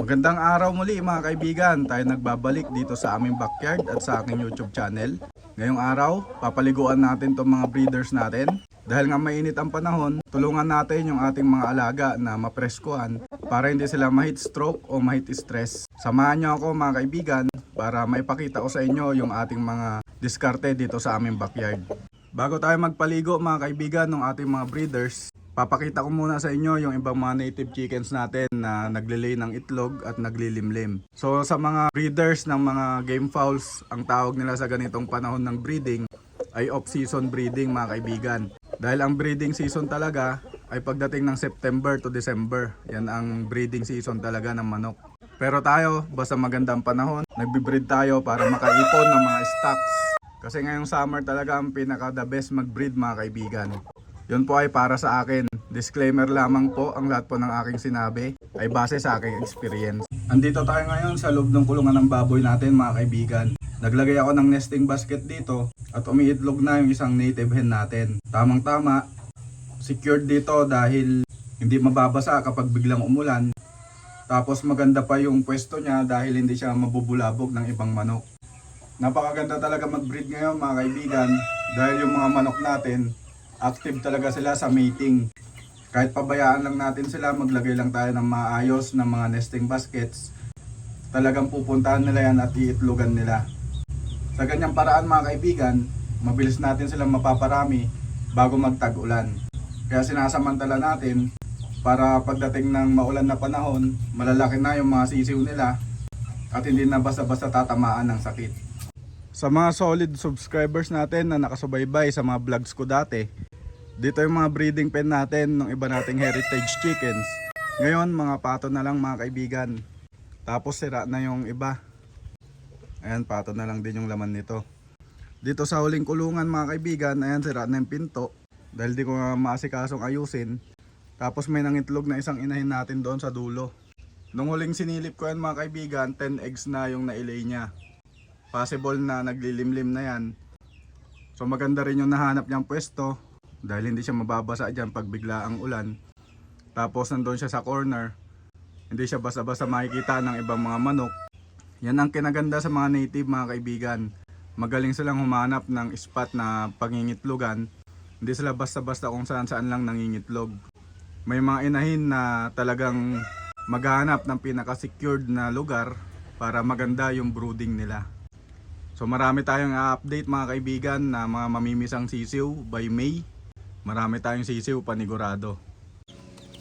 Magandang araw muli mga kaibigan. Tayo nagbabalik dito sa aming backyard at sa aking YouTube channel. Ngayong araw, papaliguan natin itong mga breeders natin. Dahil nga mainit ang panahon, tulungan natin yung ating mga alaga na mapreskuhan para hindi sila ma-heat stroke o ma-heat stress. Samahan niyo ako mga kaibigan para maipakita ko sa inyo yung ating mga diskarte dito sa aming backyard. Bago tayo magpaligo mga kaibigan ng ating mga breeders, papakita ko muna sa inyo yung ibang mga native chickens natin na naglilay ng itlog at naglilimlim. So sa mga breeders ng mga game fowls, ang tawag nila sa ganitong panahon ng breeding ay off-season breeding mga kaibigan. Dahil ang breeding season talaga ay pagdating ng September to December. Yan ang breeding season talaga ng manok. Pero tayo, basta magandang panahon, nagbe-breed tayo para makaipon ng mga stocks. Kasi ngayong summer talaga ang pinaka the best mag-breed mga kaibigan. Yun po ay para sa akin. Disclaimer lamang po, ang lahat po ng aking sinabi ay base sa aking experience. Andito tayo ngayon sa loob ng kulungan ng baboy natin mga kaibigan. Naglagay ako ng nesting basket dito at umiitlog na yung isang native hen natin. Tamang tama, secured dito dahil hindi mababasa kapag biglang umulan. Tapos maganda pa yung pwesto niya dahil hindi siya mabubulabog ng ibang manok. Napakaganda talaga mag-breed ngayon mga kaibigan dahil yung mga manok natin active talaga sila sa mating. Kahit pabayaan lang natin sila, maglagay lang tayo ng maayos ng mga nesting baskets, talagang pupuntahan nila yan at iitlogan nila. Sa ganyang paraan mga kaibigan, mabilis natin silang mapaparami bago magtag-ulan. Kaya sinasamantala natin para pagdating ng maulan na panahon, malalaki na yung mga sisiw nila at hindi na basta-basta tatamaan ng sakit. Sa mga solid subscribers natin na nakasubaybay sa mga vlogs ko dati, dito yung mga breeding pen natin ng iba nating heritage chickens. Ngayon, mga pato na lang mga kaibigan. Tapos sira na yung iba. Ayan, pato na lang din yung laman nito. Dito sa huling kulungan mga kaibigan, ayan, sira na yung pinto. Dahil di ko maasikasong ayusin. Tapos may nangitlog na isang inahin natin doon sa dulo. Nung huling sinilip ko yan mga kaibigan, 10 eggs na yung nailay niya. Possible na naglilimlim na yan. So maganda rin yung nahanap niyang pwesto dahil hindi siya mababasa dyan pag bigla ang ulan. Tapos nandun siya sa corner. Hindi siya basta-basta makikita ng ibang mga manok. Yan ang kinaganda sa mga native mga kaibigan. Magaling silang humanap ng spot na pangingitlogan. Hindi sila basta-basta kung saan-saan lang nangingitlog. May mga inahin na talagang maghanap ng pinaka-secured na lugar para maganda yung brooding nila. So marami tayong update mga kaibigan na mga mamimisang sisiw by May. Marami tayong sisiw panigurado.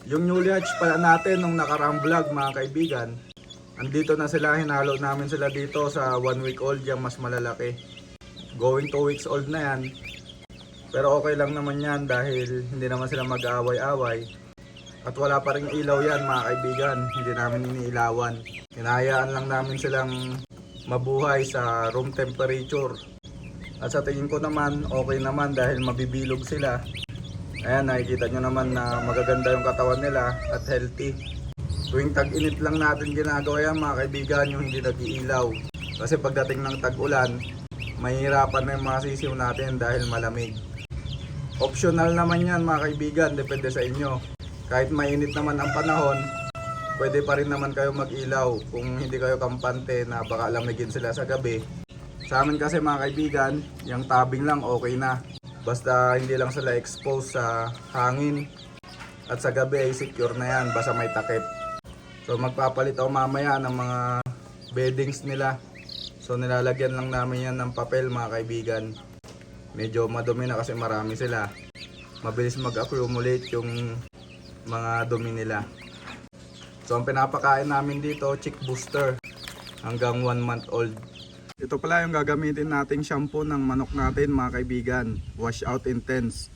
Yung newly hatch pala natin nung nakaraang vlog mga kaibigan, andito na sila, hinalo namin sila dito sa 1 week old yung mas malalaki. Going 2 weeks old na yan. Pero okay lang naman yan dahil hindi naman sila mag-aaway-away. At wala pa rin ilaw yan mga kaibigan, hindi namin iniilawan. Hinahayaan lang namin silang mabuhay sa room temperature. At sa tingin ko naman, okay naman dahil mabibilog sila. Ayan, nakikita nyo naman na magaganda yung katawan nila at healthy. Tuwing tag-init lang natin ginagawa yan mga kaibigan yung hindi nag-iilaw. Kasi pagdating ng tag-ulan, mahihirapan na yung mga sisiw natin dahil malamig. Optional naman yan mga kaibigan, depende sa inyo. Kahit mainit naman ang panahon, pwede pa rin naman kayo mag-ilaw kung hindi kayo kampante na baka lamigin sila sa gabi. Sa amin kasi mga kaibigan, yung tabing lang okay na. Basta hindi lang sila exposed sa hangin at sa gabi ay secure na yan basta may takip. So magpapalit ako mamaya ng mga beddings nila. So nilalagyan lang namin yan ng papel mga kaibigan. Medyo madumi na kasi marami sila. Mabilis mag-accumulate yung mga dumi nila. So ang pinapakain namin dito, chick booster hanggang 1 month old. Ito pala yung gagamitin nating shampoo ng manok natin mga kaibigan, Wash Out Intense.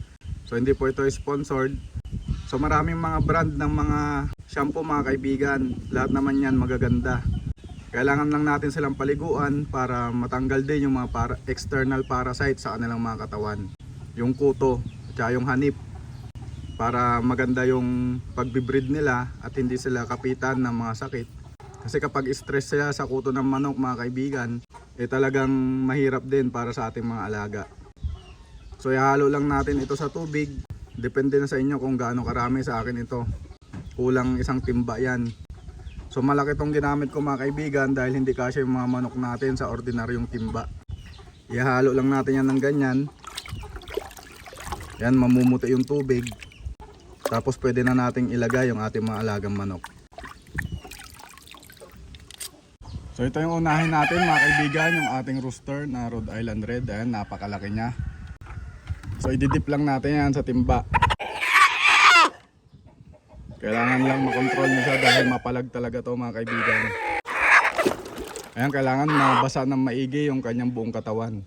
So hindi po ito sponsored. So maraming mga brand ng mga shampoo mga kaibigan, lahat naman yan magaganda. Kailangan lang natin silang paliguan para matanggal din yung mga para, external parasites sa kanilang mga katawan. Yung kuto, at yung hanip para maganda yung pagbibreed nila at hindi sila kapitan ng mga sakit. Kasi kapag stress sila sa kuto ng manok mga kaibigan, eh talagang mahirap din para sa ating mga alaga. So ihalo lang natin ito sa tubig. Depende na sa inyo kung gaano karami sa akin ito. Kulang isang timba yan. So malaki tong ginamit ko mga kaibigan dahil hindi kasya yung mga manok natin sa ordinaryong timba. Ihalo lang natin yan ng ganyan. Yan mamumuti yung tubig. Tapos pwede na nating ilagay yung ating mga alagang manok. So ito yung unahin natin mga kaibigan, yung ating rooster na Rhode Island Red. Ayan, napakalaki niya. So ididip lang natin yan sa timba. Kailangan lang makontrol niya siya dahil mapalag talaga to mga kaibigan. Ayan, kailangan mabasa ng maigi yung kanyang buong katawan.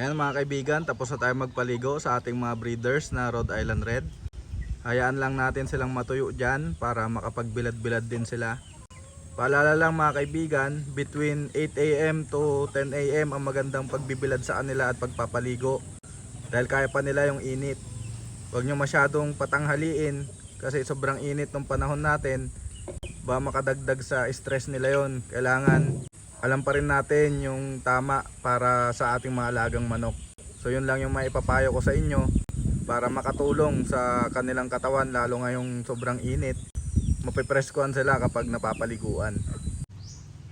Ayan mga kaibigan, tapos na tayo magpaligo sa ating mga breeders na Rhode Island Red. Hayaan lang natin silang matuyo dyan para makapagbilad-bilad din sila. Paalala lang mga kaibigan, between 8am to 10am ang magandang pagbibilad sa kanila at pagpapaligo. Dahil kaya pa nila yung init. Huwag nyo masyadong patanghaliin kasi sobrang init ng panahon natin. Ba makadagdag sa stress nila yon. Kailangan alam pa rin natin yung tama para sa ating mga alagang manok. So yun lang yung maipapayo ko sa inyo para makatulong sa kanilang katawan lalo ngayong sobrang init. Mapipreskuhan sila kapag napapaliguan.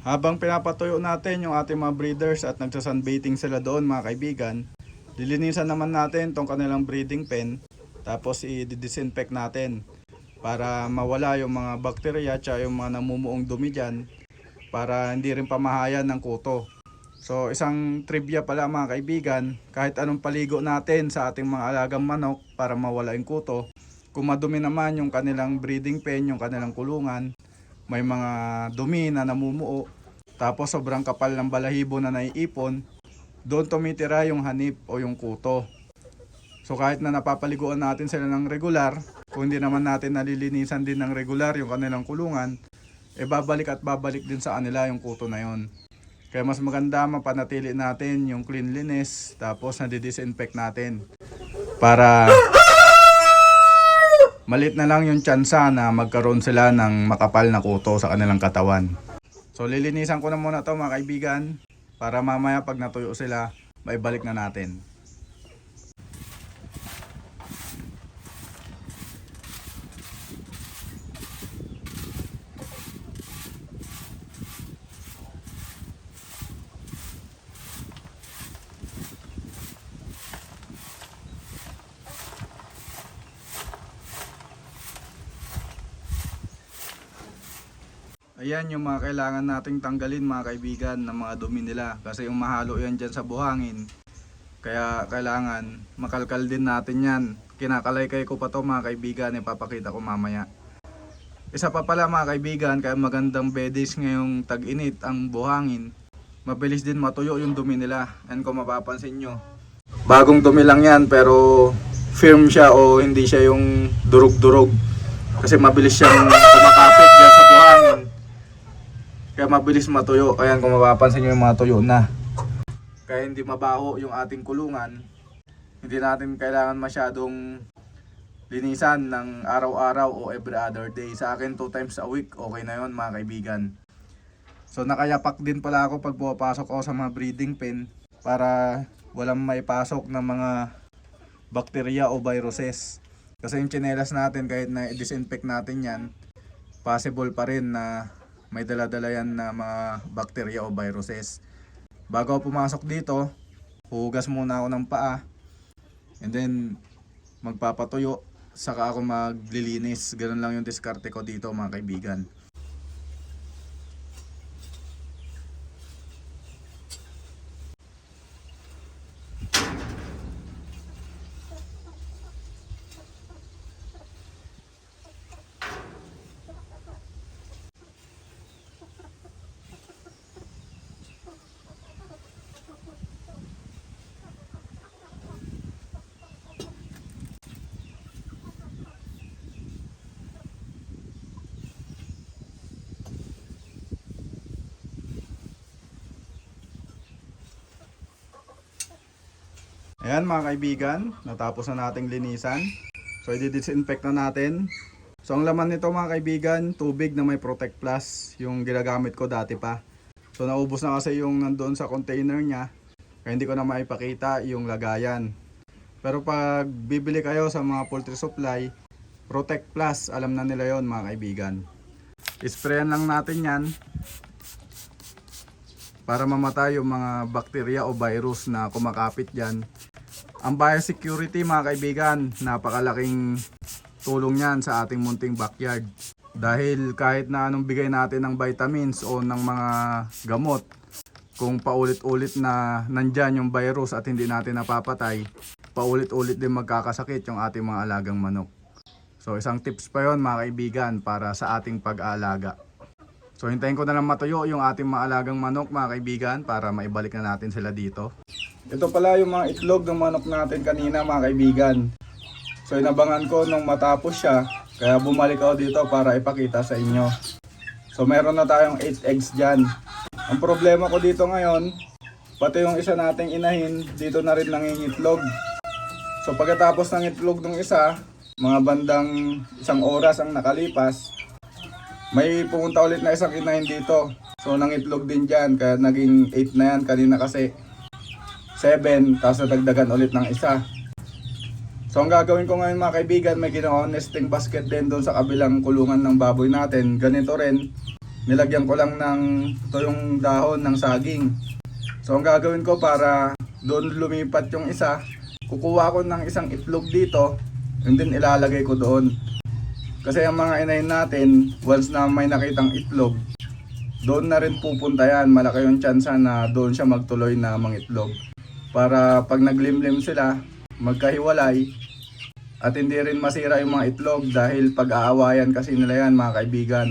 Habang pinapatuyo natin yung ating mga breeders at nagsasunbaiting sila doon mga kaibigan, lilinisan naman natin tong kanilang breeding pen tapos i-disinfect natin para mawala yung mga bakterya at yung mga namumuong dumi dyan para hindi rin pamahayan ng kuto. So isang trivia pala mga kaibigan, kahit anong paligo natin sa ating mga alagang manok para mawala yung kuto, kung madumi naman yung kanilang breeding pen, yung kanilang kulungan, may mga dumi na namumuo, tapos sobrang kapal ng balahibo na naiipon, doon tumitira yung hanip o yung kuto. So kahit na napapaliguan natin sila ng regular, kung hindi naman natin nalilinisan din ng regular yung kanilang kulungan, e babalik at babalik din sa kanila yung kuto na yon. Kaya mas maganda mapanatili natin yung cleanliness tapos nadidisinfect natin para malit na lang yung tsansa na magkaroon sila ng makapal na kuto sa kanilang katawan. So lilinisan ko na muna to mga kaibigan para mamaya pag natuyo sila maibalik na natin. Ayan yung mga kailangan nating tanggalin mga kaibigan ng mga dumi nila kasi yung mahalo yan dyan sa buhangin. Kaya kailangan makalkal din natin yan. Kinakalaykay ko pa to mga kaibigan, ipapakita ko mamaya. Isa pa pala mga kaibigan, kaya magandang beddings ngayong tag-init ang buhangin. Mabilis din matuyo yung dumi nila. And kung mapapansin nyo, bagong dumi lang yan pero firm siya o hindi siya yung durug-durog. Kasi mabilis siyang kumakapit dyan sa buhangin. Kaya mabilis matuyo. Ayan kung mapapansin nyo yung mga tuyo na. Kaya hindi mabaho yung ating kulungan. Hindi natin kailangan masyadong linisan ng araw-araw o every other day. Sa akin, two times a week, okay na yon mga kaibigan. So nakayapak din pala ako pag pumapasok ako sa mga breeding pen para walang maipasok ng mga bakterya o viruses. Kasi yung chinelas natin kahit na i-disinfect natin yan, possible pa rin na may dala-dala yan na mga bacteria o viruses. Bago ako pumasok dito, hugas muna ako ng paa. And then, magpapatuyo. Saka ako maglilinis. Ganun lang yung diskarte ko dito mga kaibigan. Ayan mga kaibigan, natapos na nating linisan. So i-disinfect na natin. So ang laman nito mga kaibigan, tubig na may Protect Plus, yung ginagamit ko dati pa. So naubos na kasi yung nandoon sa container niya, kaya hindi ko na maipakita yung lagayan. Pero pag bibili kayo sa mga poultry supply, Protect Plus, alam na nila yon mga kaibigan. Isprayan lang natin yan para mamatay yung mga bakterya o virus na kumakapit dyan. Ang biosecurity mga kaibigan, napakalaking tulong yan sa ating munting backyard. Dahil kahit na anong bigay natin ng vitamins o ng mga gamot, kung paulit-ulit na nandyan yung virus at hindi natin napapatay, paulit-ulit din magkakasakit yung ating mga alagang manok. So isang tips pa yon mga kaibigan para sa ating pag-aalaga. So hintayin ko na lang matuyo yung ating maalagang manok mga kaibigan para maibalik na natin sila dito. Ito pala yung mga itlog ng manok natin kanina mga kaibigan. So inabangan ko nung matapos siya kaya bumalik ako dito para ipakita sa inyo. So meron na tayong 8 eggs dyan. Ang problema ko dito ngayon, pati yung isa nating inahin, dito na rin nangingitlog. So pagkatapos ng itlog ng isa, mga bandang isang oras ang nakalipas, may pumunta ulit na isang inahin dito. So nangitlog din dyan, kaya naging 8 na yan kanina kasi 7, tapos nadagdagan ulit ng isa. So ang gagawin ko ngayon mga kaibigan, may ginawa nesting basket din doon sa kabilang kulungan ng baboy natin. Ganito rin, nilagyan ko lang ng ito yung dahon ng saging. So ang gagawin ko para doon lumipat yung isa, kukuha ko ng isang itlog dito, and then ilalagay ko doon. Kasi ang mga inahin natin, once na may nakitang itlog, doon na rin pupunta yan. Malaki yung tsansa na doon siya magtuloy na mangitlog. Para pag naglimlim sila, magkahiwalay, at hindi rin masira yung mga itlog dahil pag-aawayan kasi nila yan mga kaibigan.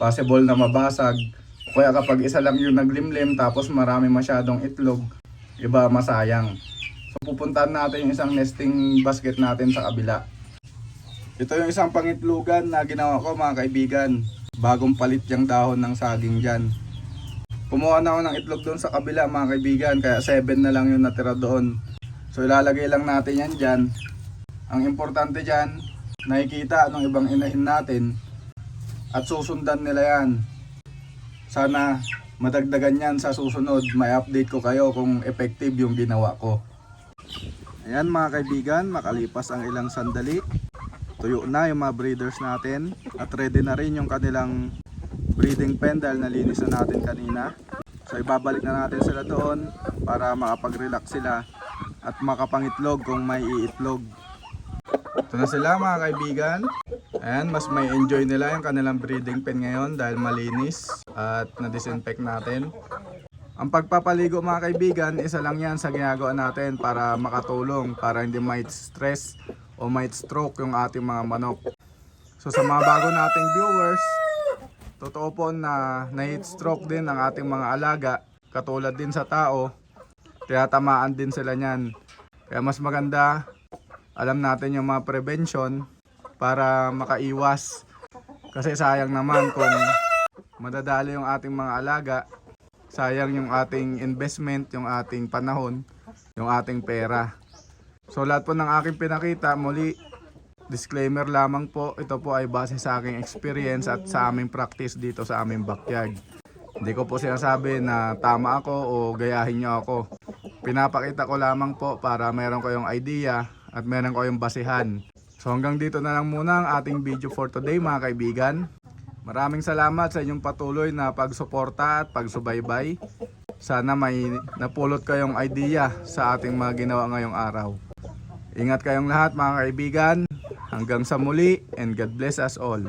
Possible na mabasag. Kaya kapag isa lang yung naglimlim tapos marami masyadong itlog, iba masayang. So pupuntahan natin yung isang nesting basket natin sa kabila. Ito yung isang pangitlugan na ginawa ko mga kaibigan. Bagong palit yung dahon ng saging dyan. Kumuha na ako ng itlog doon sa kabila mga kaibigan. Kaya 7 na lang yung natira doon. So ilalagay lang natin yan dyan. Ang importante dyan, nakikita ng ibang inahin natin. At susundan nila yan. Sana madagdagan yan sa susunod. May update ko kayo kung effective yung ginawa ko. Ayan mga kaibigan, makalipas ang ilang sandali tuyo na yung mga breeders natin at ready na rin yung kanilang breeding pen dahil nalinis na natin kanina. So ibabalik na natin sila doon para makapag-relax sila at makapangitlog kung may iitlog. Ito na sila mga kaibigan. Ayan, mas may enjoy nila yung kanilang breeding pen ngayon dahil malinis at na-disinfect natin. Ang pagpapaligo mga kaibigan, isa lang yan sa ginagawa natin para makatulong, para hindi might stress o might stroke yung ating mga manok. So sa mga bago nating viewers, totoo po na na-heat stroke din ang ating mga alaga, katulad din sa tao, kaya tamaan din sila niyan. Kaya mas maganda, alam natin yung mga prevention para makaiwas. Kasi sayang naman kung madadali yung ating mga alaga, sayang yung ating investment, yung ating panahon, yung ating pera. So lahat po ng aking pinakita, muli disclaimer lamang po, ito po ay base sa aking experience at sa aming practice dito sa aming backyard. Hindi ko po sinasabi na tama ako o gayahin nyo ako. Pinapakita ko lamang po para meron kayong idea at meron kayong basihan. So hanggang dito na lang muna ang ating video for today mga kaibigan. Maraming salamat sa inyong patuloy na pagsuporta at pagsubaybay. Sana may napulot kayong idea sa ating mga ginawa ngayong araw. Ingat kayong lahat mga kaibigan. Hanggang sa muli and God bless us all.